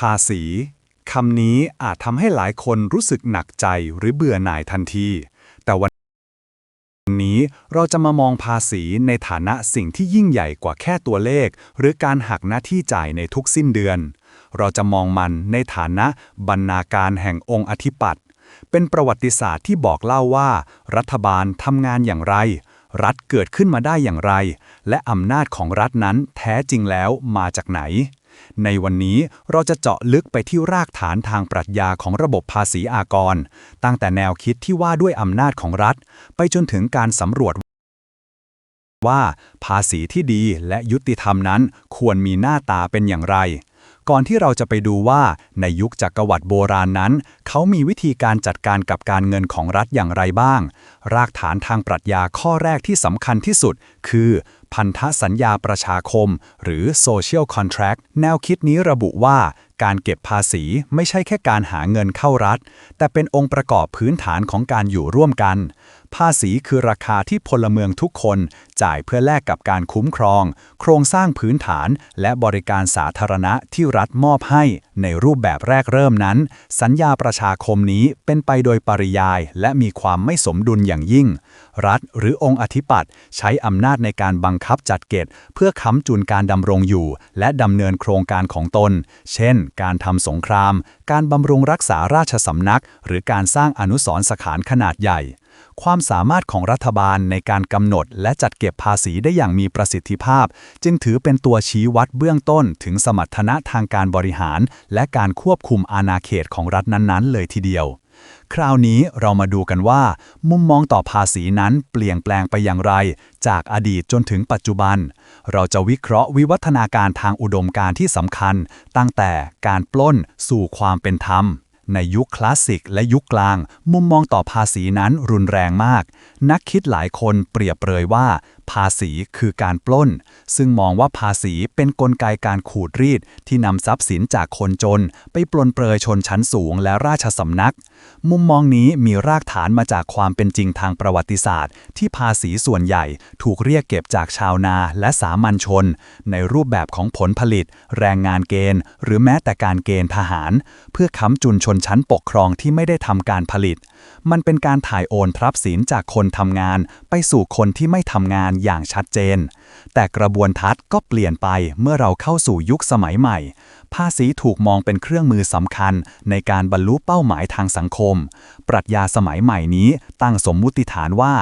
ภาษีคำนี้อาจทำให้หลายคนรู้สึกหนักใจหรือเบื่อหน่ายทันที แต่วันนี้เราจะมามองภาษีในฐานะสิ่งที่ยิ่งใหญ่กว่าแค่ตัวเลข หรือการหักหน้าที่จ่ายในทุกสิ้นเดือน เราจะมองมันในฐานะบรรณาการแห่งองค์อธิปัตย์เป็นประวัติศาสตร์ที่บอกเล่าว่า รัฐบาลทำงานอย่างไร รัฐเกิดขึ้นมาได้อย่างไร และอำนาจของรัฐนั้นแท้จริงแล้วมาจากไหน ในวันนี้เราจะเจาะลึกไปที่รากฐานทางปรัชญาของระบบภาษีอากร ตั้งแต่แนวคิดที่ว่าด้วยอำนาจของรัฐ ไปจนถึงการสำรวจว่าภาษีที่ดีและยุติธรรมนั้นควรมีหน้าตาเป็นอย่างไร ก่อนที่เราจะไปดูว่าในยุคจักรวรรดิโบราณนั้น เขามีวิธีการจัดการกับการเงินของรัฐอย่างไรบ้าง รากฐานทางปรัชญาข้อแรกที่สำคัญที่สุด คือ พันธสัญญาประชาคม หรือ social contract แนวคิดนี้ระบุว่าการเก็บภาษีไม่ใช่แค่การหาเงินเข้ารัฐ แต่เป็นองค์ประกอบพื้นฐานของการอยู่ร่วมกัน ภาษีคือราคาที่พลเมืองทุกคนจ่ายเพื่อแลกกับการคุ้มครอง โครงสร้างพื้นฐาน และบริการสาธารณะที่รัฐมอบให้ ในรูปแบบแรกเริ่มนั้น สัญญาประชาคมนี้เป็นไปโดยปริยาย และมีความไม่สมดุลอย่างยิ่ง รัฐหรือองค์อธิปัตย์ใช้อำนาจในการบังคับจัดเก็บเพื่อค้ำจุนการดำรงอยู่ และดำเนินโครงการของตน เช่น การทำสงคราม การบำรุงรักษาราชสำนัก หรือการสร้างอนุสรณ์สถานขนาดใหญ่ ความสามารถของรัฐบาลในการกำหนดและจัดเก็บภาษีได้อย่างมีประสิทธิภาพ จึงถือเป็นตัวชี้วัดเบื้องต้นถึงสมรรถนะทางการบริหาร และการควบคุมอาณาเขตของรัฐนั้นๆ เลยทีเดียว คราวนี้เรามาดูกันว่า มุมมองต่อภาษีนั้นเปลี่ยนแปลงไปอย่างไร จากอดีตจนถึงปัจจุบัน เราจะวิเคราะห์วิวัฒนาการทางอุดมการณ์ที่สำคัญ ตั้งแต่การปล้นสู่ความเป็นธรรม ในยุคคลาสสิกและยุคกลาง มุมมองต่อภาษีนั้นรุนแรงมาก นักคิดหลายคนเปรียบเปรยว่า ภาษีคือการปล้น ซึ่งมองว่าภาษีเป็นนกลไกการขูดรีดที่นำทรัพย์สินจากคนจน ไปปลนเปรยชนชั้นสูงและราชสำนัก มุมมองนี้มีรากฐานมาจากความเป็นจริงทางประวัติศาสตร์ ที่ภาษีส่วนใหญ่ถูกเรียกเก็บจากชาวนาและสามัญชน ในรูปแบบของผลผลิต แรงงานเกณฑ์ หรือแม้แต่การเกณฑ์ทหาร เพื่อค้ำจุนชนชั้นปกครองที่ไม่ได้ทำการผลิต มันเป็นการถ่ายโอนทรัพย์สินจากคนทำงานไปสู่คนที่ไม่ทำงานอย่างชัดเจน แต่กระบวนทัศน์ก็เปลี่ยนไปเมื่อเราเข้าสู่ยุคสมัยใหม่ ภาษีถูกมองเป็นเครื่องมือสำคัญในการบรรลุเป้าหมายทางสังคม ปรัชญาสมัยใหม่นี้ตั้งสมมุติฐานว่า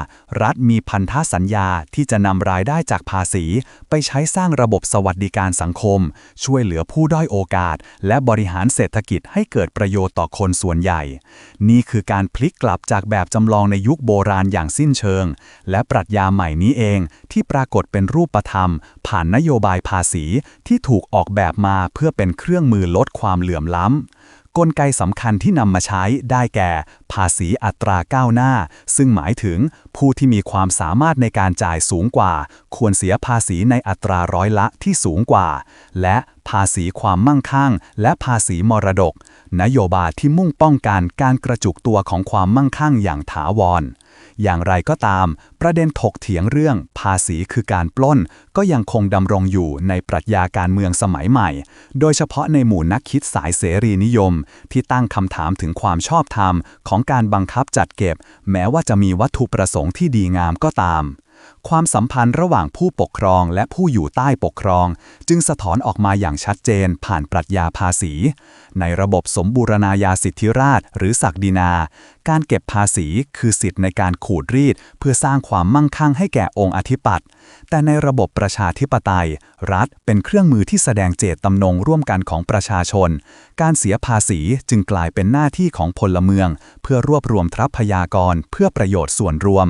รัฐมีพันธสัญญาที่จะนำรายได้จากภาษี ไปใช้สร้างระบบสวัสดิการสังคม ช่วยเหลือผู้ด้อยโอกาส และบริหารเศรษฐกิจให้เกิดประโยชน์ต่อคนส่วนใหญ่ นี่คือการพลิกกลับจากแบบจำลองในยุคโบราณอย่างสิ้นเชิง และปรัชญาใหม่นี้เองที่ปรากฏเป็นรููปธรรม ผ่านนโยบายภาษีที่ถูกออกแบบมาเพื่อเป็นเครื่องมือลดความเหลื่อมล้ำกลไกสำคัญที่นำมาใช้ได้แก่ ภาษีอัตราก้าวหน้า ซึ่งหมายถึงผู้ที่มีความสามารถในการจ่ายสูงกว่า ควรเสียภาษีในอัตราร้อยละที่สูงกว่า และภาษีความมั่งคั่ง และภาษีมรดก นโยบายที่มุ่งป้องกันการกระจุกตัวของความมั่งคั่งอย่างถาวร อย่างไรก็ตาม ประเด็นถกเถียงเรื่องภาษีคือการปล้น ก็ยังคงดำรงอยู่ในปรัชญาการเมืองสมัยใหม่ โดยเฉพาะในหมู่นักคิดสายเสรีนิยม ที่ตั้งคำถามถึงความชอบธรรมของการบังคับจัดเก็บ แม้ว่าจะมีวัตถุประสงค์ที่ดีงามก็ตาม ความสัมพันธ์ระหว่างผู้ปกครองและผู้อยู่ใต้ปกครอง จึงสะท้อนออกมาอย่างชัดเจนผ่านปรัชญาภาษี ในระบบสมบูรณาญาสิทธิราชหรือศักดินา การเก็บภาษีคือสิทธิ์ในการขูดรีด เพื่อสร้างความมั่งคั่งให้แก่องค์อธิปัตย์แต่ในระบบประชาธิปไตย รัฐเป็นเครื่องมือที่แสดงเจตจำนงร่วมกันของประชาชน การเสียภาษีจึงกลายเป็นหน้าที่ของพลเมือง เพื่อรวบรวมทรัพยากรเพื่อประโยชน์ส่วนรวม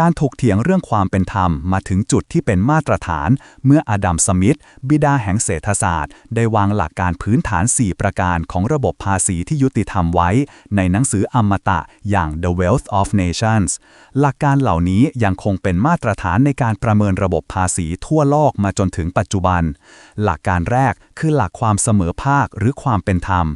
การถกเถียงเรื่องความเป็นธรรมมาถึงจุดที่เป็นมาตรฐาน เมื่ออดัม สมิธ บิดาแห่งเศรษฐศาสตร์ ได้วางหลักการพื้นฐาน 4 ประการของระบบภาษีที่ยุติธรรมไว้ ในหนังสืออมตะอย่าง The Wealth of Nations หลักการเหล่านี้ยังคงเป็นมาตรฐานในการประเมินระบบภาษีทั่วโลกมาจนถึงปัจจุบัน หลักการแรก คือหลักความเสมอภาคหรือความเป็นธรรม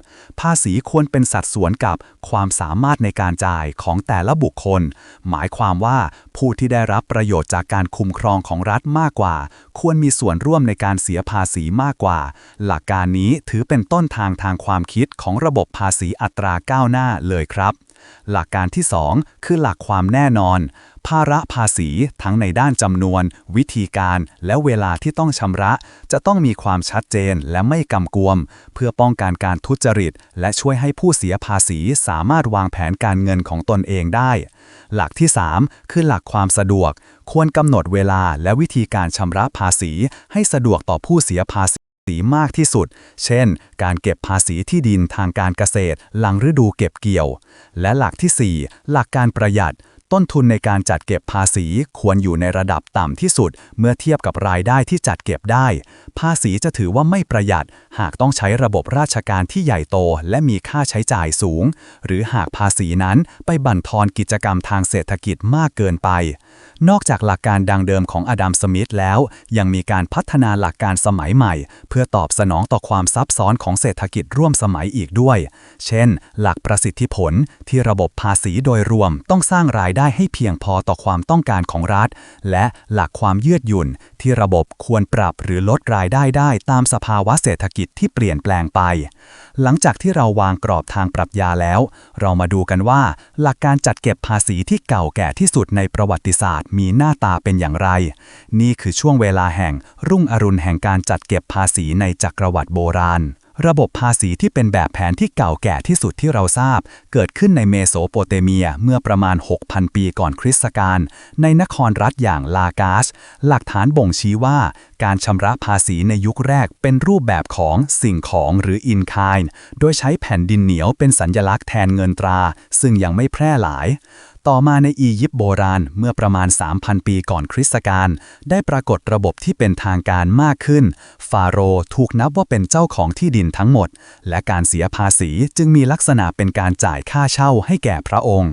ภาษีควรเป็นสัดส่วนกับความสามารถในการจ่ายของแต่ละบุคคล หมายความว่าผู้ที่ได้รับประโยชน์จากการคุ้มครองของรัฐมากกว่า ควรมีส่วนร่วมในการเสียภาษีมากกว่า หลักการนี้ถือเป็นต้นทางทางความคิดของระบบภาษีอัตราก้าวหน้าเลยครับ หลักการที่ 2 คือหลักความแน่นอน ภาระภาษีทั้งในด้านจำนวน วิธีการ และเวลาที่ต้องชำระ จะต้องมีความชัดเจนและไม่กำกวม เพื่อป้องกันการทุจริต และช่วยให้ผู้เสียภาษีสามารถวางแผนการเงินของตนเองได้ หลักที่ 3 คือหลักความสะดวก ควรกำหนดเวลาและวิธีการชำระภาษี ให้สะดวกต่อผู้เสียภาษีีมากที่สุด เช่น การเก็บภาษีที่ดินทางการเกษตร หลังฤดูเก็บเกี่ยว และหลักที่ 4 หลักการประหยัด ต้นทุนในการจัดเก็บภาษีควรอยู่ในระดับต่ำที่สุด เมื่อเทียบกับรายได้ที่จัดเก็บได้ ภาษีจะถือว่าไม่ประหยัด หากต้องใช้ระบบราชการที่ใหญ่โต และมีค่าใช้จ่ายสูง หรือหากภาษีนั้นไปบั่นทอนกิจกรรมทางเศรษฐกิจมากเกินไปนอกจากหลักการดังเดิมของอดัมสมิธแล้ว ยังมีการพัฒนาหลักการสมัยใหม่ เพื่อตอบสนองต่อความซับซ้อนของเศรษฐกิจร่วมสมัยอีกด้วย เช่น หลักประสิทธิผลที่ระบบภาษีโดยรวมต้องสร้างรายได้ให้เพียงพอต่อความต้องการของรัฐ และหลักความยืดหยุ่น ที่ระบบควรปรับหรือลดรายได้ได้ตามสภาวะเศรษฐกิจที่เปลี่ยนแปลงไป หลังจากที่เราวางกรอบทางปรับยาแล้ว เรามาดูกันว่า หลักการจัดเก็บภาษีที่เก่าแก่ที่สุดในประวัติศาสตร์มีหน้าตาเป็นอย่างไร นี่คือช่วงเวลาแห่งรุ่งอรุณแห่งการจัดเก็บภาษีในจักรวรรดิโบราณ ระบบภาษีที่เป็นแบบแผนที่เก่าแก่ที่สุดที่เราทราบ เกิดขึ้นในเมโสโปเตเมียเมื่อประมาณ 6,000 ปีก่อนคริสต์กาลในนครรัฐอย่างลากาสหลักฐานบ่งชี้ว่าการชำระภาษีในยุคแรกเป็นรูปแบบของสิ่งของหรือ in kind โดยใช้แผ่นดินเหนียวเป็นสัญญลักษณ์แทนเงินตรา ซึ่งยังไม่แพร่หลาย ต่อมาในอียิปต์โบราณเมื่อประมาณ 3,000 ปีก่อนคริสตกาลได้ปรากฏระบบที่เป็นทางการมากขึ้น ฟาโรห์ถูกนับว่าเป็นเจ้าของที่ดินทั้งหมด และการเสียภาษีจึงมีลักษณะเป็นการจ่ายค่าเช่าให้แก่พระองค์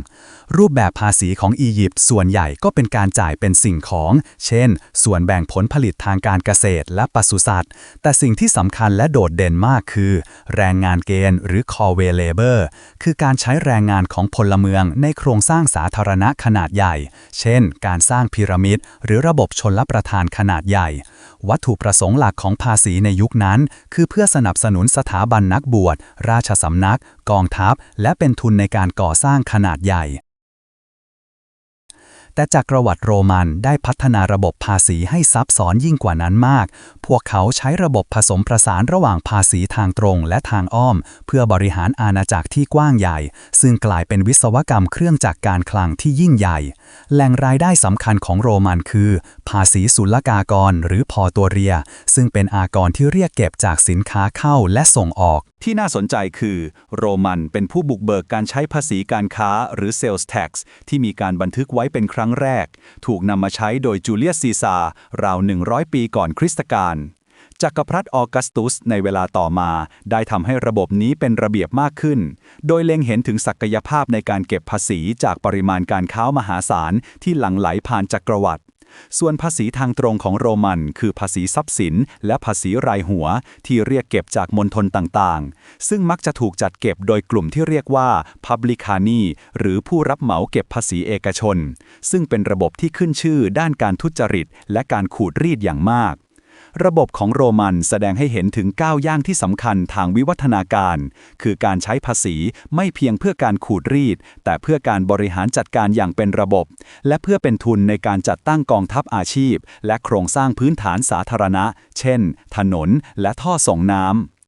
รูปแบบภาษีของอียิปต์ส่วนใหญ่ก็เป็นการจ่ายเป็นสิ่งของ เช่น ส่วนแบ่งผลผลิตทางการเกษตรและปศุสัตว์ แต่สิ่งที่สำคัญและโดดเด่นมากคือ แรงงานเกณฑ์หรือ core labor คือการใช้แรงงานของพลเมืองในโครงสร้างสาธารณะขนาดใหญ่ เช่น การสร้างพีระมิดหรือระบบชนลประทานขนาดใหญ่ วัตถุประสงค์หลักของภาษีในยุคนั้น คือเพื่อสนับสนุนสถาบันนักบวช ราชสำนัก กองทัพ และเป็นทุนในการก่อสร้างขนาดใหญ่ แต่จักรวรรดิโรมันได้พัฒนาระบบภาษีให้ซับซ้อนยิ่งกว่านั้นมาก พวกเขาใช้ระบบผสมผสานระหว่างภาษีทางตรงและทางอ้อม เพื่อบริหารอาณาจักรที่กว้างใหญ่ ซึ่งกลายเป็นวิศวกรรมเครื่องจักรการคลังที่ยิ่งใหญ่ แหล่งรายได้สำคัญของโรมันคือ ภาษีศุลกากร หรือพอตัวเรีย ซึ่งเป็นอากรที่เรียกเก็บจากสินค้าเข้าและส่งออก ที่น่าสนใจคือ โรมันเป็นผู้บุกเบิกการใช้ภาษีการค้าหรือ Sales Tax ที่มีการบันทึกไว้เป็นครั้งแรก ถูกนำมาใช้โดยจูเลียสซีซาร์ราว 100 ปีก่อนคริสตกาลจักรพรรดิออกัสตุสในเวลาต่อมา ได้ทำให้ระบบนี้เป็นระเบียบมากขึ้น โดยเล็งเห็นถึงศักยภาพในการเก็บภาษีจากปริมาณการค้ามหาศาลที่หลั่งไหลผ่านจักรวรรดิ ส่วนภาษีทางตรงของโรมันคือภาษีทรัพย์สิน และภาษีรายหัว ที่เรียกเก็บจากมณฑลต่างๆ ซึ่งมักจะถูกจัดเก็บโดยกลุ่มที่เรียกว่า publicani หรือผู้รับเหมาเก็บภาษีเอกชน ซึ่งเป็นระบบที่ขึ้นชื่อด้านการทุจริต และการขูดรีดอย่างมาก ระบบของโรมันแสดงให้เห็นถึงก้าวย่างที่สำคัญทางวิวัฒนาการ คือการใช้ภาษีไม่เพียงเพื่อการขูดรีด แต่เพื่อการบริหารจัดการอย่างเป็นระบบ และเพื่อเป็นทุนในการจัดตั้งกองทัพอาชีพ และโครงสร้างพื้นฐานสาธารณะ เช่น ถนนและท่อส่งน้ำ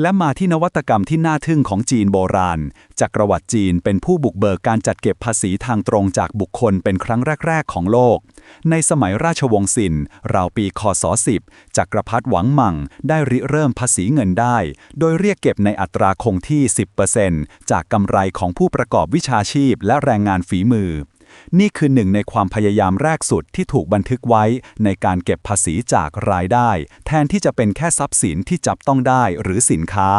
และมาที่นวัตกรรมที่น่าทึ่งของจีนโบราณ จักรวรรดิจีนเป็นผู้บุกเบิกการจัดเก็บภาษีทางตรงจากบุคคลเป็นครั้งแรก ๆ ของโลก ในสมัยราชวงศ์ซิน ราวปีคศ 10 จักรพรรดิหวังหมั่งได้ริเริ่มภาษีเงินได้ โดยเรียกเก็บในอัตราคงที่ 10%จากกำไรของผู้ประกอบวิชาชีพและแรงงานฝีมือ นี่คือหนึ่งในความพยายามแรกสุดที่ถูกบันทึกไว้ในการเก็บภาษีจากรายได้ แทนที่จะเป็นแค่ทรัพย์สินที่จับต้องได้หรือสินค้า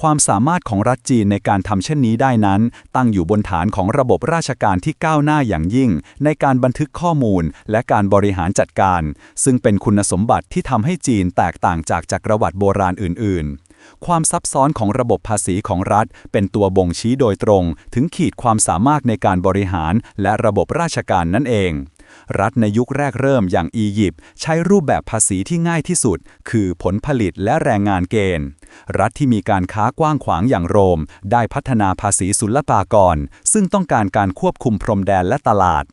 ความสามารถของรัฐจีนในการทำเช่นนี้ได้นั้น ตั้งอยู่บนฐานของระบบราชการที่ก้าวหน้าอย่างยิ่ง ในการบันทึกข้อมูลและการบริหารจัดการ ซึ่งเป็นคุณสมบัติที่ทำให้จีนแตกต่างจากจักรวรรดิโบราณอื่น ๆ ความซับซ้อนของระบบภาษีของรัฐ เป็นตัวบ่งชี้โดยตรง ถึงขีดความสามารถในการบริหารและระบบราชการนั่นเอง รัฐในยุคแรกเริ่มอย่างอียิปต์ใช้รูปแบบภาษีที่ง่ายที่สุด คือผลผลิตและแรงงานเกณฑ์ รัฐที่มีการค้ากว้างขวางอย่างโรม ได้พัฒนาภาษีศุลกากร ซึ่งต้องการการควบคุมพรมแดนและตลาด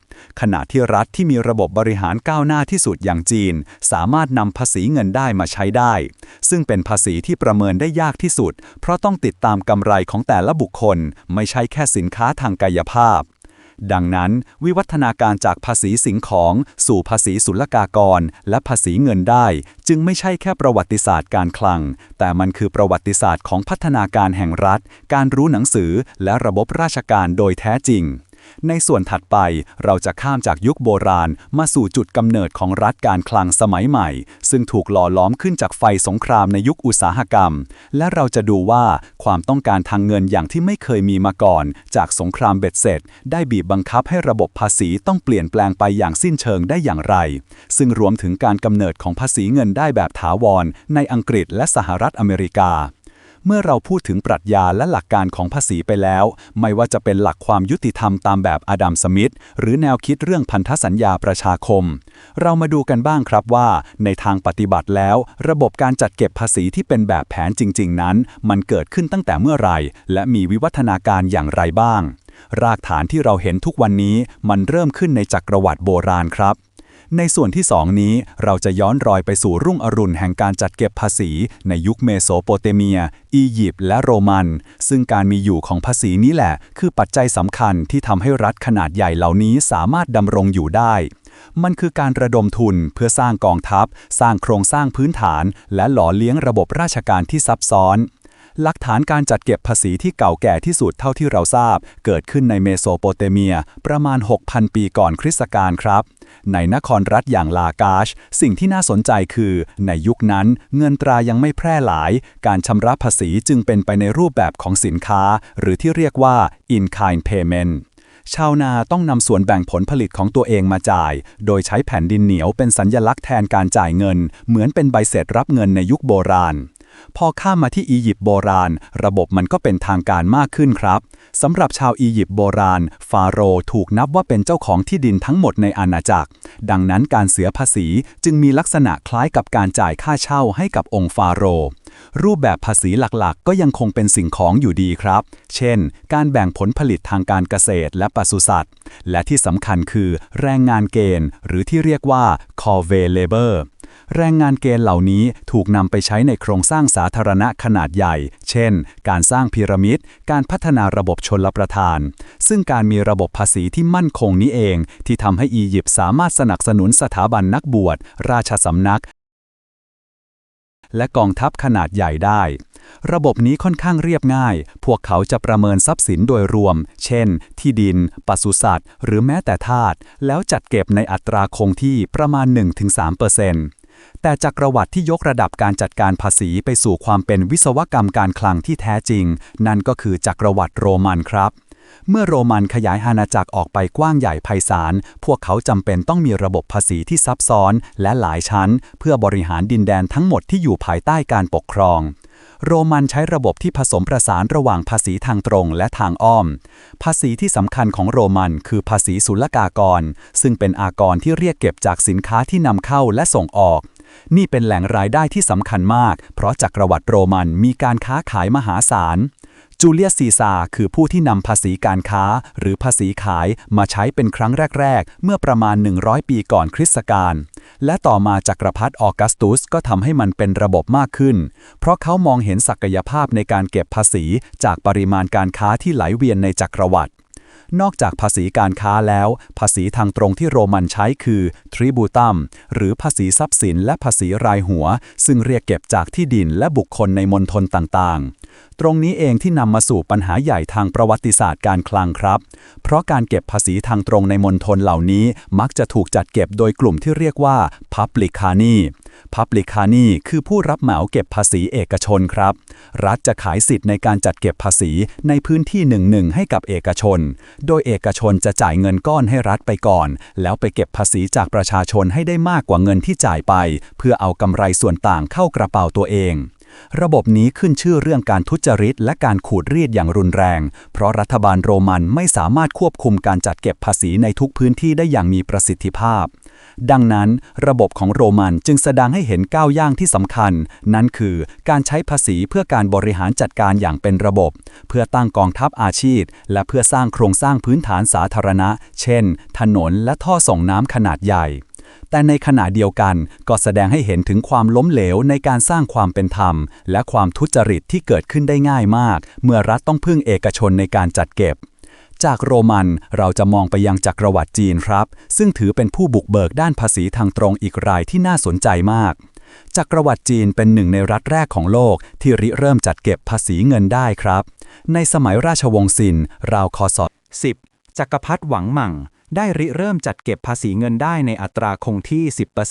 ขณะที่รัฐที่มีระบบบริหารก้าวหน้าที่สุดอย่างจีน สามารถนำภาษีเงินได้มาใช้ได้ ซึ่งเป็นภาษีที่ประเมินได้ยากที่สุด เพราะต้องติดตามกำไรของแต่ละบุคคล ไม่ใช่แค่สินค้าทางกายภาพ ดังนั้นวิวัฒนาการจากภาษีสิ่งของสู่ภาษีศุลกากร และภาษีเงินได้ จึงไม่ใช่แค่ประวัติศาสตร์การคลัง แต่มันคือประวัติศาสตร์ของพัฒนาการแห่งรัฐ การรู้หนังสือและระบบราชการโดยแท้จริง ในส่วนถัดไปเราจะข้ามจากยุคโบราณ มาสู่จุดกำเนิดของรัฐการคลังสมัยใหม่ ซึ่งถูกหล่อล้อมขึ้นจากไฟสงครามในยุคอุตสาหกรรม และเราจะดูว่าความต้องการทางเงินอย่างที่ไม่เคยมีมาก่อน จากสงครามเบ็ดเสร็จ ได้บีบบังคับให้ระบบภาษีต้องเปลี่ยนแปลงไปอย่างสิ้นเชิงได้อย่างไร ซึ่งรวมถึงการกำเนิดของภาษีเงินได้แบบถาวร ในอังกฤษและสหรัฐอเมริกา เมื่อเราพูดถึงปรัชญาและหลักการของภาษีไปแล้ว ไม่ว่าจะเป็นหลักความยุติธรรมตามแบบอดัมสมิธหรือแนวคิดเรื่องพันธสัญญาประชาคม เรามาดูกันบ้างครับว่า ในทางปฏิบัติแล้ว ระบบการจัดเก็บภาษีที่เป็นแบบแผนจริง ๆ นั้น มันเกิดขึ้นตั้งแต่เมื่อไหร่ และมีวิวัฒนาการอย่างไรบ้าง รากฐานที่เราเห็นทุกวันนี้มันเริ่มขึ้นในจักรวรรดิโบราณครับ ในส่วนที่ 2 นี้เราจะย้อนรอยไปสู่รุ่งอรุณแห่งการจัดเก็บภาษี ในยุคเมโสโปเตเมีย อียิปต์และโรมัน ซึ่งการมีอยู่ของภาษีนี้แหละ คือปัจจัยสำคัญที่ทำให้รัฐขนาดใหญ่เหล่านี้สามารถดำรงอยู่ได้ มันคือการระดมทุนเพื่อสร้างกองทัพ สร้างโครงสร้างพื้นฐาน และหล่อเลี้ยงระบบราชการที่ซับซ้อนหลักฐานการจัดเก็บภาษีที่เก่าแก่ที่สุดเท่าที่เราทราบ เกิดขึ้นในเมโสโปเตเมีย ประมาณ 6,000 ปีก่อนคริสตกาลครับ ในนครรัฐอย่างลากาช สิ่งที่น่าสนใจคือ ในยุคนั้นเงินตรายังไม่แพร่หลาย การชำระภาษีจึงเป็นไปในรูปแบบของสินค้า หรือที่เรียกว่า in kind payment ชาวนาต้องนำส่วนแบ่งผลผลิตของตัวเองมาจ่าย โดยใช้แผ่นดินเหนียวเป็นสัญญลักษณ์แทนการจ่ายเงิน เหมือนเป็นใบเสร็จรับเงินในยุคโบราณ พอข้ามมาที่อียิปต์โบราณ ระบบมันก็เป็นทางการมากขึ้นครับสำหรับชาวอียิปต์โบราณ ฟาโรห์ถูกนับว่าเป็นเจ้าของที่ดินทั้งหมดในอาณาจักร ดังนั้นการเสียภาษีจึงมีลักษณะคล้ายกับการจ่ายค่าเช่าให้กับองค์ฟาโรห์รูปแบบภาษีหลักๆ ก็ยังคงเป็นสิ่งของอยู่ดีครับ เช่น การแบ่งผลผลิตทางการเกษตรและปศุสัตว์ และที่สำคัญคือแรงงานเกณฑ์ หรือที่เรียกว่า c o r v e labor แรงงานเกณฑ์เหล่านี้ถูกนำไปใช้ในโครงสร้างสาธารณะขนาดใหญ่ เช่น การสร้างพีระมิด การพัฒนาระบบชนลประทาน ซึ่งการมีระบบภาษีที่มั่นคงนี้เอง ที่ทำให้อียิปต์สามารถสนับสนุนสถาบันนักบวช ราชสำนัก และกองทัพขนาดใหญ่ได้ระบบนี้ค่อนข้างเรียบง่าย พวกเขาจะประเมินทรัพย์สินโดยรวม เช่น ที่ดิน ปศุสัตว์ หรือแม้แต่ทาส แล้วจัดเก็บในอัตราคงที่ประมาณ 1-3% แต่จักรวรรดิที่ยกระดับการจัดการภาษีไปสู่ความเป็นวิศวกรรมการคลังที่แท้จริง นั่นก็คือจักรวรรดิโรมันครับ เมื่อโรมันขยายอาณาจักรออกไปกว้างใหญ่ไพศาล พวกเขาจำเป็นต้องมีระบบภาษีที่ซับซ้อนและหลายชั้น เพื่อบริหารดินแดนทั้งหมดที่อยู่ภายใต้การปกครอง โรมันใช้ระบบที่ผสมประสานระหว่างภาษีทางตรงและทางอ้อม ภาษีที่สำคัญของโรมันคือภาษีศุลกากร ซึ่งเป็นอากรที่เรียกเก็บจากสินค้าที่นำเข้าและส่งออก นี่เป็นแหล่งรายได้ที่สำคัญมาก เพราะจักรวรรดิโรมันมีการค้าขายมหาศาล จูเลียสซีซาคือผู้ที่นำภาษีการค้า หรือภาษีขายมาใช้เป็นครั้งแรก ๆ เมื่อประมาณ 100 ปีก่อนคริสต์กาลและต่อมาจักรพรรดิออกัสตุสก็ทำให้มันเป็นระบบมากขึ้น เพราะเขามองเห็นศักยภาพในการเก็บภาษีจากปริมาณการค้าที่ไหลเวียนในจักรวรรดินอกจากภาษีการค้าแล้ว ภาษีทางตรงที่โรมันใช้คือ tributum หรือภาษีทรัพย์สินและภาษีรายหัว ซึ่งเรียกเก็บจากที่ดินและบุคคลในมณฑลต่างๆ ตรงนี้เองที่นำมาสู่ปัญหาใหญ่ทางประวัติศาสตร์การคลังครับ เพราะการเก็บภาษีทางตรงในมณฑลเหล่านี้มักจะถูกจัดเก็บโดยกลุ่มที่เรียกว่า publicani Public Company คือผู้รับเหมาเก็บภาษีเอกชนครับ รัฐจะขายสิทธิ์ในการจัดเก็บภาษีในพื้นที่หนึ่งหนึ่งให้กับเอกชน โดยเอกชนจะจ่ายเงินก้อนให้รัฐไปก่อน แล้วไปเก็บภาษีจากประชาชนให้ได้มากกว่าเงินที่จ่ายไป เพื่อเอากำไรส่วนต่างเข้ากระเป๋าตัวเอง ระบบนี้ขึ้นชื่อเรื่องการทุจริตและการขูดรีดอย่างรุนแรง เพราะรัฐบาลโรมันไม่สามารถควบคุมการจัดเก็บภาษีในทุกพื้นที่ได้อย่างมีประสิทธิภาพ ดังนั้น ระบบของโรมันจึงแสดงให้เห็นก้าวย่างที่สำคัญ นั่นคือการใช้ภาษีเพื่อการบริหารจัดการอย่างเป็นระบบ เพื่อตั้งกองทัพอาชีพ และเพื่อสร้างโครงสร้างพื้นฐานสาธารณะ เช่น ถนนและท่อส่งน้ำขนาดใหญ่ แต่ในขณะเดียวกันก็แสดงให้เห็นถึงความล้มเหลวในการสร้างความเป็นธรรม และความทุจริตที่เกิดขึ้นได้ง่ายมาก เมื่อรัฐต้องพึ่งเอกชนในการจัดเก็บ จากโรมันเราจะมองไปยังจักรวรรดิจีนครับ ซึ่งถือเป็นผู้บุกเบิกด้านภาษีทางตรงอีกรายที่น่าสนใจมากจักรวรรดิจีนเป็นหนึ่งในรัฐแรกของโลก ที่ริเริ่มจัดเก็บภาษีเงินได้ครับ ในสมัยราชวงศ์ซิน ราวคศ10จักรพรรดิหวังหมั่ง ได้ริเริ่มจัดเก็บภาษีเงินได้ในอัตราคงที่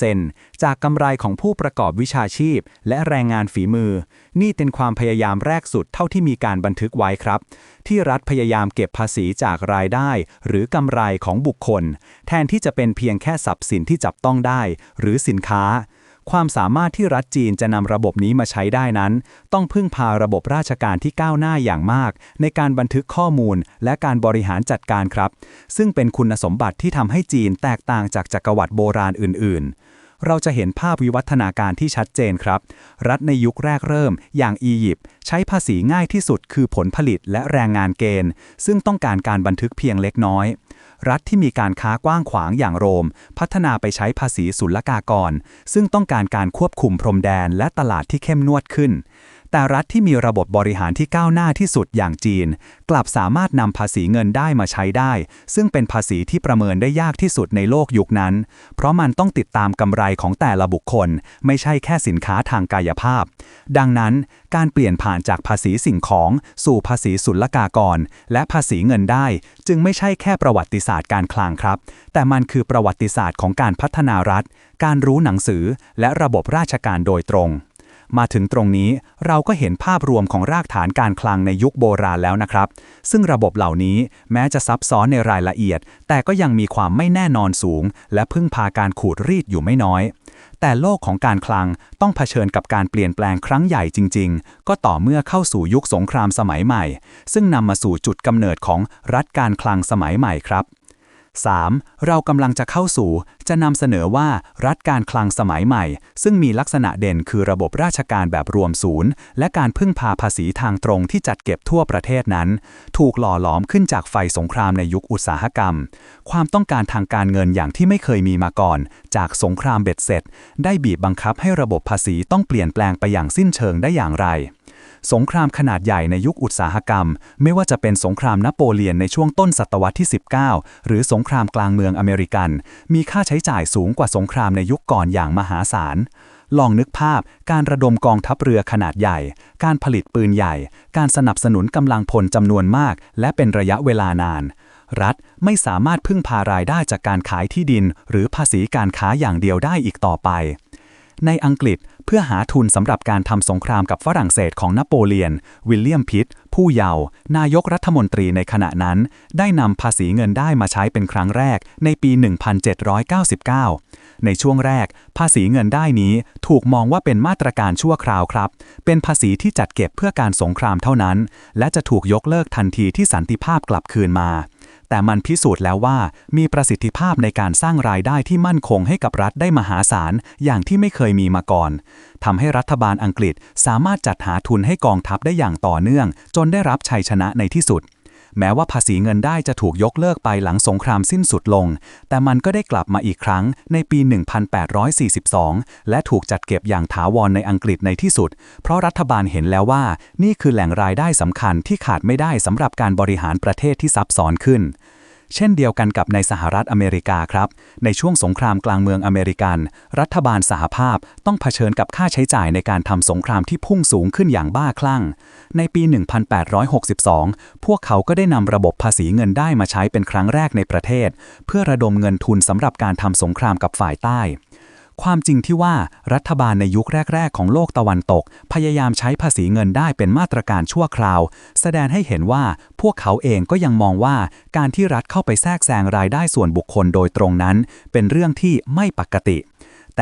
10%จากกำไรของผู้ประกอบวิชาชีพ และแรงงานฝีมือ นี่เป็นความพยายามแรกสุดเท่าที่มีการบันทึกไว้ครับ ที่รัฐพยายามเก็บภาษีจากรายได้ หรือกำไรของบุคคล แทนที่จะเป็นเพียงแค่ทรัพย์สินที่จับต้องได้ หรือสินค้า ความสามารถที่รัฐจีนจะนำระบบนี้มาใช้ได้นั้น ต้องพึ่งพาระบบราชการที่ก้าวหน้าอย่างมาก ในการบันทึกข้อมูลและการบริหารจัดการครับ ซึ่งเป็นคุณสมบัติที่ทำให้จีนแตกต่างจากจักรวรรดิโบราณอื่น ๆเราจะเห็นภาพวิวัฒนาการที่ชัดเจนครับ รัฐในยุคแรกเริ่ม อย่างอียิปต์ใช้ภาษีง่ายที่สุดคือผลผลิตและแรงงานเกณฑ์ ซึ่งต้องการการบันทึกเพียงเล็กน้อย รัฐที่มีการค้ากว้างขวางอย่างโรม พัฒนาไปใช้ภาษีศุลกากร ซึ่งต้องการการควบคุมพรมแดนและตลาดที่เข้มงวดขึ้น แต่รัฐที่มีระบบบริหารที่ก้าวหน้าที่สุดอย่างจีน กลับสามารถนำภาษีเงินได้มาใช้ได้ ซึ่งเป็นภาษีที่ประเมินได้ยากที่สุดในโลกยุคนั้น เพราะมันต้องติดตามกำไรของแต่ละบุคคล ไม่ใช่แค่สินค้าทางกายภาพ ดังนั้น การเปลี่ยนผ่านจากภาษีสิ่งของ สู่ภาษีศุลกากร และภาษีเงินได้ จึงไม่ใช่แค่ประวัติศาสตร์การคลังครับ แต่มันคือประวัติศาสตร์ของการพัฒนารัฐ การรู้หนังสือ และระบบราชการโดยตรง มาถึงตรงนี้เราก็เห็นภาพรวมของรากฐานการคลังในยุคโบราณแล้วนะครับ ซึ่งระบบเหล่านี้แม้จะซับซ้อนในรายละเอียด แต่ก็ยังมีความไม่แน่นอนสูง และพึ่งพาการขูดรีดอยู่ไม่น้อย แต่โลกของการคลังต้องเผชิญกับการเปลี่ยนแปลงครั้งใหญ่จริง ๆ ก็ต่อเมื่อเข้าสู่ยุคสงครามสมัยใหม่ ซึ่งนำมาสู่จุดกำเนิดของรัฐการคลังสมัยใหม่ครับ 3. เรากำลังจะเข้าสู่ จะนำเสนอว่ารัฐการคลังสมัยใหม่ ซึ่งมีลักษณะเด่นคือระบบราชการแบบรวมศูนย์ และการพึ่งพาภาษีทางตรงที่จัดเก็บทั่วประเทศนั้น ถูกหล่อหลอมขึ้นจากไฟสงครามในยุคอุตสาหกรรม ความต้องการทางการเงินอย่างที่ไม่เคยมีมาก่อน จากสงครามเบ็ดเสร็จ ได้บีบบังคับให้ระบบภาษีต้องเปลี่ยนแปลงไปอย่างสิ้นเชิงได้อย่างไร สงครามขนาดใหญ่ในยุคอุตสาหกรรม ไม่ว่าจะเป็นสงครามนโปเลียนในช่วงต้นศตวรรษที่ 19 หรือสงครามกลางเมืองอเมริกัน มีค่าใช้จ่ายสูงกว่าสงครามในยุคก่อนอย่างมหาศาลลองนึกภาพการระดมกองทัพเรือขนาดใหญ่ การผลิตปืนใหญ่ การสนับสนุนกำลังพลจำนวนมาก และเป็นระยะเวลานาน รัฐไม่สามารถพึ่งพารายได้จากการขายที่ดิน หรือภาษีการค้าอย่างเดียวได้อีกต่อไป ในอังกฤษ พื่อหาทุนสำหรับการทำสงครามกับฝรั่งเศสของนโปเลียน วิลเลียมพิตผู้เยาว์นายกรัฐมนตรีในขณะนั้น ได้นำภาษีเงินได้มาใช้เป็นครั้งแรกในปี 1799 ในช่วงแรก ภาษีเงินได้นี้ถูกมองว่าเป็นมาตรการชั่วคราวครับ เป็นภาษีที่จัดเก็บเพื่อการสงครามเท่านั้น และจะถูกยกเลิกทันทีที่สันติภาพกลับคืนมา แต่มันพิสูจน์แล้วว่ามีประสิทธิภาพในการสร้างรายได้ที่มั่นคงให้กับรัฐได้มหาศาล อย่างที่ไม่เคยมีมาก่อนทำให้รัฐบาลอังกฤษสามารถจัดหาทุนให้กองทัพได้อย่างต่อเนื่อง จนได้รับชัยชนะในที่สุด แม้ว่าภาษีเงินได้จะถูกยกเลิกไปหลังสงครามสิ้นสุดลง แต่มันก็ได้กลับมาอีกครั้งในปี 1842 และถูกจัดเก็บอย่างถาวรในอังกฤษในที่สุด เพราะรัฐบาลเห็นแล้วว่า นี่คือแหล่งรายได้สำคัญที่ขาดไม่ได้สำหรับการบริหารประเทศที่ซับซ้อนขึ้น เช่นเดียวกันกับในสหรัฐอเมริกาครับ ในช่วงสงครามกลางเมืองอเมริกัน รัฐบาลสหภาพต้องเผชิญกับค่าใช้จ่ายในการทำสงครามที่พุ่งสูงขึ้นอย่างบ้าคลั่ง ในปี 1862 พวกเขาก็ได้นำระบบภาษีเงินได้มาใช้เป็นครั้งแรกในประเทศ เพื่อระดมเงินทุนสำหรับการทำสงครามกับฝ่ายใต้ ความจริงที่ว่ารัฐบาลในยุคแรก ๆ ของโลกตะวันตก พยายามใช้ภาษีเงินได้เป็นมาตรการชั่วคราว แสดงให้เห็นว่าพวกเขาเองก็ยังมองว่าการที่รัฐเข้าไปแทรกแซงรายได้ส่วนบุคคลโดยตรงนั้น เป็นเรื่องที่ไม่ปกติ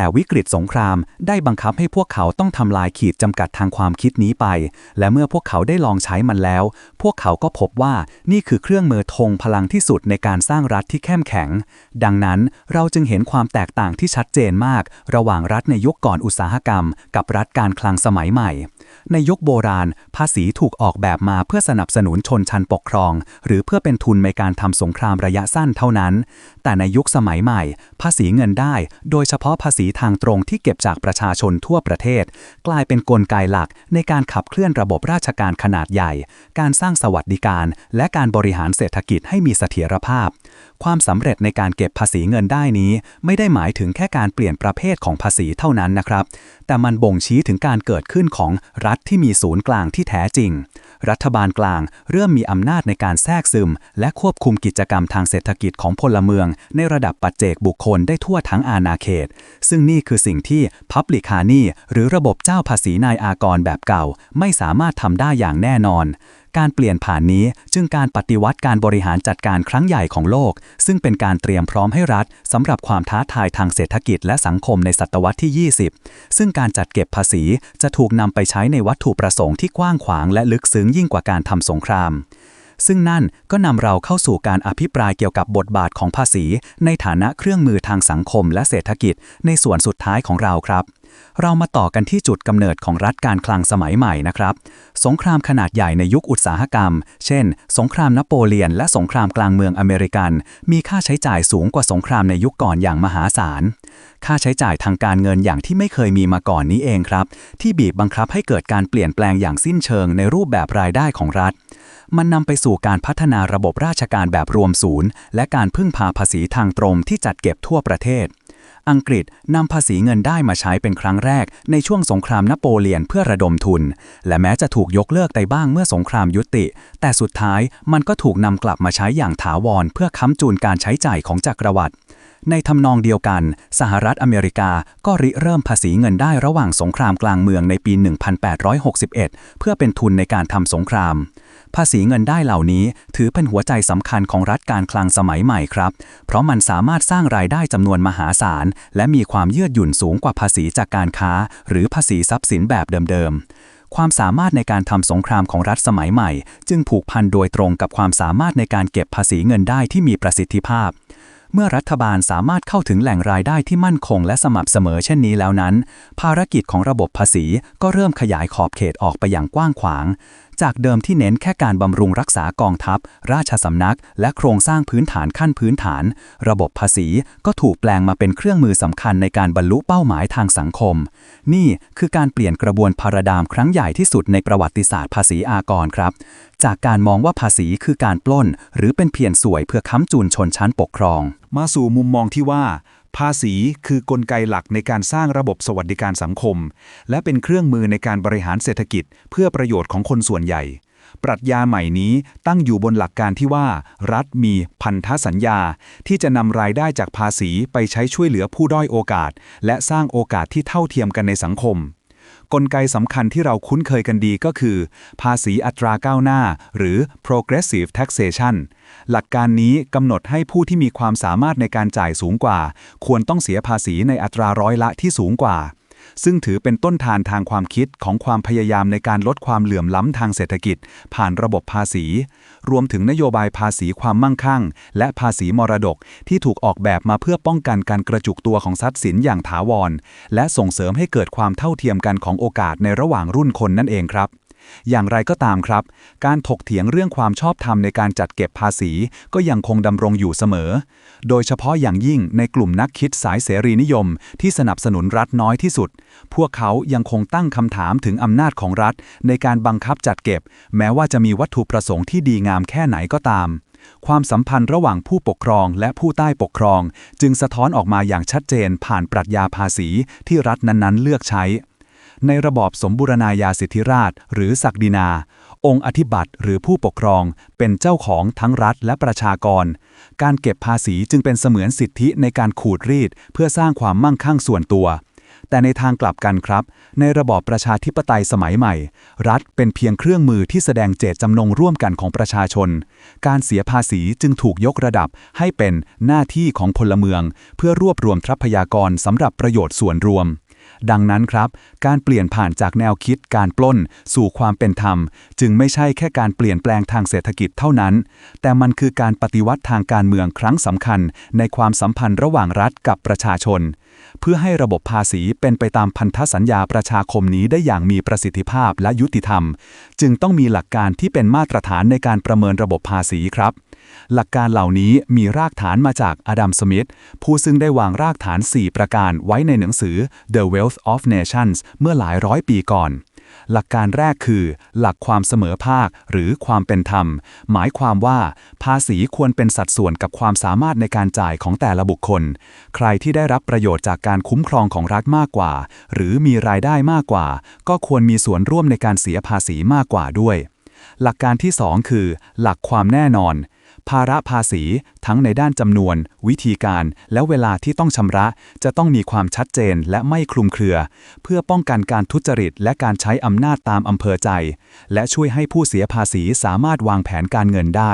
แต่วิกฤตสงครามได้บังคับให้พวกเขาต้องทำลายขีดจำกัดทางความคิดนี้ไป และเมื่อพวกเขาได้ลองใช้มันแล้ว พวกเขาก็พบว่านี่คือเครื่องมือทงพลังที่สุดในการสร้างรัฐที่เข้มแข็ง ดังนั้นเราจึงเห็นความแตกต่างที่ชัดเจนมาก ระหว่างรัฐในยุคก่อนอุตสาหกรรม กับรัฐการคลังสมัยใหม่ ในยุคโบราณ ภาษีถูกออกแบบมาเพื่อสนับสนุนชนชั้นปกครอง หรือเพื่อเป็นทุนในการทำสงครามระยะสั้นเท่านั้น แต่ในยุคสมัยใหม่ ภาษีเงินได้ โดยเฉพาะภาษีทางตรงที่เก็บจากประชาชนทั่วประเทศ กลายเป็นนกลไกหลักในการขับเคลื่อนระบบราชการขนาดใหญ่ การสร้างสวัสดิการ และการบริหารเศรษฐกิจให้มีเสถียรภาพ ความสำเร็จในการเก็บภาษีเงินได้นี้ ไม่ได้หมายถึงแค่การเปลี่ยนประเภทของภาษีเท่านั้นนะครับ แต่มันบ่งชี้ถึงการเกิดขึ้นของรัฐที่มีศูนย์กลางที่แท้จริง รัฐบาลกลางเริ่มมีอำนาจในการแทรกซึม และควบคุมกิจกรรมทางเศรษฐกิจของพลเมือง ในระดับปัจเจกบุคคลได้ทั่วทั้งอาณาเขต ซึ่งนี่คือสิ่งที่ Public h a n y หรือระบบเจ้าภาษีนายอากรแบบเก่า ไม่สามารถทำได้อย่างแน่นอน การเปลี่ยนผ่านนี้จึงการปฏิวัติการบริหารจัดการครั้งใหญ่ของโลก ซึ่งเป็นการเตรียมพร้อมให้รัฐสำหรับความท้าทายทางเศรษฐกิจและสังคมในศตวรรษที่ 20 ซึ่งการจัดเก็บภาษีจะถูกนำไปใช้ในวัตถุประสงค์ที่กว้างขวางและลึกซึ้งยิ่งกว่าการทำสงครามซึ่งนั่นก็นำเราเข้าสู่การอภิปรายเกี่ยวกับบทบาทของภาษี ในฐานะเครื่องมือทางสังคมและเศรษฐกิจในส่วนสุดท้ายของเราครับ เรามาต่อกันที่จุดกำเนิดของรัฐการคลังสมัยใหม่นะครับ สงครามขนาดใหญ่ในยุคอุตสาหกรรม เช่น สงครามนโปเลียน และสงครามกลางเมืองอเมริกัน มีค่าใช้จ่ายสูงกว่าสงครามในยุคก่อนอย่างมหาศาล ค่าใช้จ่ายทางการเงินอย่างที่ไม่เคยมีมาก่อนนี้เองครับ ที่บีบบังคับให้เกิดการเปลี่ยนแปลงอย่างสิ้นเชิงในรูปแบบรายได้ของรัฐ มันนำไปสู่การพัฒนาระบบราชการแบบรวมศูนย์ และการพึ่งพาภาษีทางตรงที่จัดเก็บทั่วประเทศ อังกฤษนำภาษีเงินได้มาใช้เป็นครั้งแรกในช่วงสงครามนโปเลียนเพื่อระดมทุน และแม้จะถูกยกเลิกไปบ้างเมื่อสงครามยุติ แต่สุดท้ายมันก็ถูกนำกลับมาใช้อย่างถาวรเพื่อค้ำจูนการใช้จ่ายของจักรวรรดิในทำนองเดียวกัน สหรัฐอเมริกาก็ริเริ่มภาษีเงินได้ระหว่างสงครามกลางเมืองในปี 1861 เพื่อเป็นทุนในการทำสงคราม ภาษีเงินได้เหล่านี้ถือเป็นหัวใจสำคัญของรัฐการคลังสมัยใหม่ครับ เพราะมันสามารถสร้างรายได้จำนวนมหาศาล และมีความยืดหยุ่นสูงกว่าภาษีจากการค้า หรือภาษีทรัพย์สินแบบเดิมๆ ความสามารถในการทำสงครามของรัฐสมัยใหม่ จึงผูกพันโดยตรงกับความสามารถในการเก็บภาษีเงินได้ที่มีประสิทธิภาพเมื่อรัฐบาลสามารถเข้าถึงแหล่งรายได้ที่มั่นคงและสม่ำเสมอเช่นนี้แล้วนั้น ภารกิจของระบบภาษีก็เริ่มขยายขอบเขตออกไปอย่างกว้างขวาง จากเดิมที่เน้นแค่การบำรุงรักษากองทัพ ราชสำนัก และโครงสร้างพื้นฐานขั้นพื้นฐาน ระบบภาษีก็ถูกแปลงมาเป็นเครื่องมือสำคัญในการบรรลุเป้าหมายทางสังคม นี่คือการเปลี่ยนกระบวนพาราดามครั้งใหญ่ที่สุดในประวัติศาสตร์ภาษีอากรครับ จากการมองว่าภาษีคือการปล้น หรือเป็นเพียงสวยเพื่อค้ำจูนชนชั้นปกครอง มาสู่มุมมองที่ว่า ภาษีคือกลไกหลักในการสร้างระบบสวัสดิการสังคม และเป็นเครื่องมือในการบริหารเศรษฐกิจ เพื่อประโยชน์ของคนส่วนใหญ่ ปรัชญาใหม่นี้ตั้งอยู่บนหลักการที่ว่า รัฐมีพันธสัญญา ที่จะนำรายได้จากภาษีไปใช้ช่วยเหลือผู้ด้อยโอกาส และสร้างโอกาสที่เท่าเทียมกันในสังคม กลไกสำคัญที่เราคุ้นเคยกันดีก็คือ ภาษีอัตราก้าวหน้า หรือ progressive taxation หลักการนี้กำหนดให้ผู้ที่มีความสามารถในการจ่ายสูงกว่า ควรต้องเสียภาษีในอัตราร้อยละที่สูงกว่า ซึ่งถือเป็นต้นทานทางความคิดของความพยายามในการลดความเหลื่อมล้ำทางเศรษฐกิจ ผ่านระบบภาษี รวมถึงนโยบายภาษีความมั่งคั่ง และภาษีมรดกที่ถูกออกแบบมาเพื่อป้องกันการกระจุกตัวของทรัพย์สินอย่างถาวร และส่งเสริมให้เกิดความเท่าเทียมกันของโอกาสในระหว่างรุ่นคนนั่นเองครับ อย่างไรก็ตามครับ การถกเถียงเรื่องความชอบธรรมในการจัดเก็บภาษี ก็ยังคงดำรงอยู่เสมอ โดยเฉพาะอย่างยิ่งในกลุ่มนักคิดสายเสรีนิยม ที่สนับสนุนรัฐน้อยที่สุด พวกเขายังคงตั้งคำถามถึงอำนาจของรัฐ ในการบังคับจัดเก็บ แม้ว่าจะมีวัตถุประสงค์ที่ดีงามแค่ไหนก็ตามความสัมพันธ์ระหว่างผู้ปกครองและผู้ใต้ปกครอง จึงสะท้อนออกมาอย่างชัดเจนผ่านปรัชญาภาษีที่รัฐนั้นๆ เลือกใช้ ในระบอบสมบูรณาญาสิทธิราช หรือศักดินา องค์อธิบัติหรือผู้ปกครอง เป็นเจ้าของทั้งรัฐและประชากร การเก็บภาษีจึงเป็นเสมือนสิทธิในการขูดรีด เพื่อสร้างความมั่งคั่งส่วนตัว แต่ในทางกลับกันครับ ในระบอบประชาธิปไตยสมัยใหม่ รัฐเป็นเพียงเครื่องมือที่แสดงเจตจำนงร่วมกันของประชาชน การเสียภาษีจึงถูกยกระดับให้เป็นหน้าที่ของพลเมือง เพื่อรวบรวมทรัพยากรสำหรับประโยชน์ส่วนรวม ดังนั้นครับ การเปลี่ยนผ่านจากแนวคิดการปล้น สู่ความเป็นธรรม จึงไม่ใช่แค่การเปลี่ยนแปลงทางเศรษฐกิจเท่านั้น แต่มันคือการปฏิวัติทางการเมืองครั้งสำคัญ ในความสัมพันธ์ระหว่างรัฐกับประชาชน เพื่อให้ระบบภาษีเป็นไปตามพันธสัญญาประชาคมนี้ได้อย่างมีประสิทธิภาพและยุติธรรม จึงต้องมีหลักการที่เป็นมาตรฐานในการประเมินระบบภาษีครับ หลักการเหล่านี้มีรากฐานมาจากอดัมสมิธผู้ซึ่งได้วางรากฐาน 4 ประการไว้ในหนังสือ The Wealth of Nations เมื่อหลายร้อยปีก่อน หลักการแรกคือ หลักความเสมอภาคหรือความเป็นธรรม หมายความว่า ภาษีควรเป็นสัดส่วนกับความสามารถในการจ่ายของแต่ละบุคคล ใครที่ได้รับประโยชน์จากการคุ้มครองของรัฐมากกว่า หรือมีรายได้มากกว่า ก็ควรมีส่วนร่วมในการเสียภาษีมากกว่าด้วย หลักการที่ 2 คือ หลักความแน่นอน ภาระภาษี ทั้งในด้านจำนวน วิธีการ และเวลาที่ต้องชำระ จะต้องมีความชัดเจนและไม่คลุมเครือ เพื่อป้องกันการทุจริต และการใช้อำนาจตามอำเภอใจ และช่วยให้ผู้เสียภาษีสามารถวางแผนการเงินได้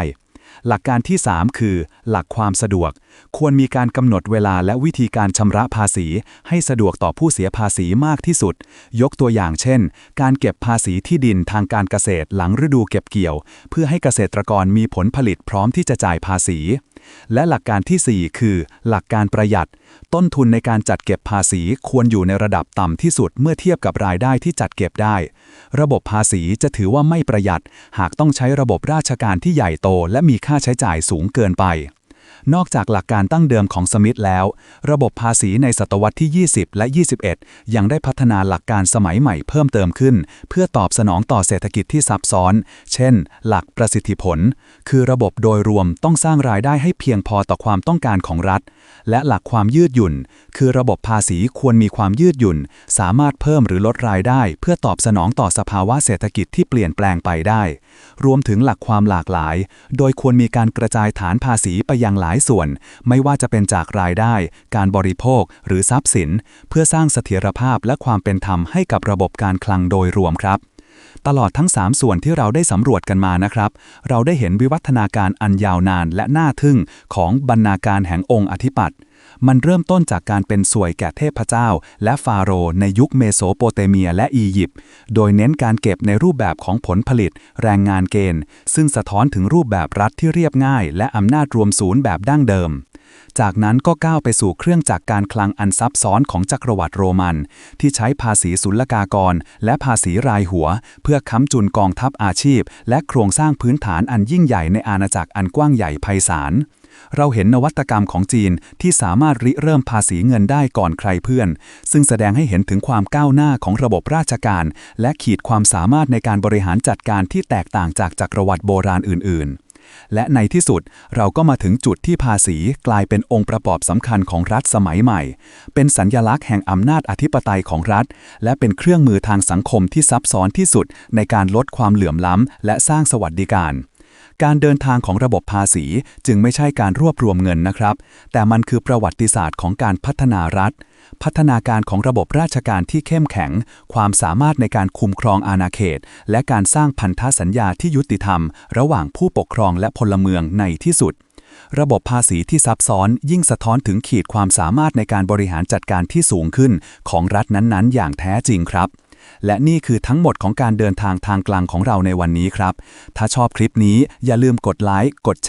หลักการที่ 3 คือ หลักความสะดวก ควรมีการกำหนดเวลาและวิธีการชำระภาษี ให้สะดวกต่อผู้เสียภาษีมากที่สุด ยกตัวอย่างเช่น การเก็บภาษีที่ดินทางการเกษตรหลังฤดูเก็บเกี่ยว เพื่อให้เกษตรกรมีผลผลิตพร้อมที่จะจ่ายภาษี และหลักการทีสี่ 4 คือ หลักการประหยัด ต้นทุนในการจัดเก็บภาษีควรอยู่ในระดับต่ำที่สุดเมื่อเทียบกับรายได้ที่จัดเก็บได้ ระบบภาษีจะถือว่าไม่ประหยัด หากต้องใช้ระบบราชการที่ใหญ่โต และมีค่าใช้จ่ายสูงเกินไป นอกจากหลักการตั้งเดิมของสมิธแล้ว ระบบภาษีในศตวรรษที่ 20 และ 21 ยังได้พัฒนาหลักการสมัยใหม่เพิ่มเติมขึ้น เพื่อตอบสนองต่อเศรษฐกิจที่ซับซ้อน เช่น หลักประสิทธิผล คือระบบโดยรวมต้องสร้างรายได้ให้เพียงพอต่อความต้องการของรัฐและหลักความยืดหยุ่น คือระบบภาษีควรมีความยืดหยุ่น สามารถเพิ่มหรือลดรายได้ เพื่อตอบสนองต่อสภาวะเศรษฐกิจที่เปลี่ยนแปลงไปได้ รวมถึงหลักความหลากหลาย โดยควรมีการกระจายฐานภาษีไปยังหลายส่วน ไม่ว่าจะเป็นจากรายได้ การบริโภค หรือทรัพย์สิน เพื่อสร้างเสถียรภาพและความเป็นธรรมให้กับระบบการคลังโดยรวมครับ ตลอดทั้ง 3 ส่วนที่เราได้สำรวจกันมานะครับ เราได้เห็นวิวัฒนาการอันยาวนานและน่าทึ่งของบรรณาการแห่งองค์อธิปัตย์มันเริ่มต้นจากการเป็นสวยแก่เทพเจ้า และฟาโรห์ในยุคเมโสโปเตเมียและอียิปต์ โดยเน้นการเก็บในรูปแบบของผลผลิต แรงงานเกณฑ์ ซึ่งสะท้อนถึงรูปแบบรัฐที่เรียบง่าย และอำนาจรวมศูนย์แบบดั้งเดิม จากนั้นก็ก้าวไปสู่เครื่องจักรการคลังอันซับซ้อนของจักรวรรดิโรมัน ที่ใช้ภาษีศุลกากร และภาษีรายหัว เพื่อค้ำจุนกองทัพอาชีพ และโครงสร้างพื้นฐานอันยิ่งใหญ่ในอาณาจักรอันกว้างใหญ่ไพศาลเราเห็นนวัตกรรมของจีนที่สามารถริเริ่มภาษีเงินได้ก่อนใครเพื่อน ซึ่งแสดงให้เห็นถึงความก้าวหน้าของระบบราชการ และขีดความสามารถในการบริหารจัดการที่แตกต่างจากจักรวรรดิโบราณอื่นๆ และในที่สุดเราก็มาถึงจุดที่ภาษีกลายเป็นองค์ประกอบสำคัญของรัฐสมัยใหม่ เป็นสัญญลักษณ์แห่งอำนาจอธิปไตยของรัฐ และเป็นเครื่องมือทางสังคมที่ซับซ้อนที่สุด ในการลดความเหลื่อมล้ำ และสร้างสวัสดิการ การเดินทางของระบบภาษีจึงไม่ใช่การรวบรวมเงินนะครับ แต่มันคือประวัติศาสตร์ของการพัฒนารัฐ พัฒนาการของระบบราชการที่เข้มแข็ง ความสามารถในการคุมครองอาณาเขต และการสร้างพันธสัญญาที่ยุติธรรม ระหว่างผู้ปกครองและพลเมืองในที่สุด ระบบภาษีที่ซับซ้อนยิ่งสะท้อนถึงขีดความสามารถในการบริหารจัดการที่สูงขึ้น ของรัฐนั้นๆ อย่างแท้จริงครับและนี่คือทั้งหมดของการเดินทางทางกลางของเราในวันนี้ครับ ถ้าชอบคลิปนี้อย่าลืมกดไลค์ กดแช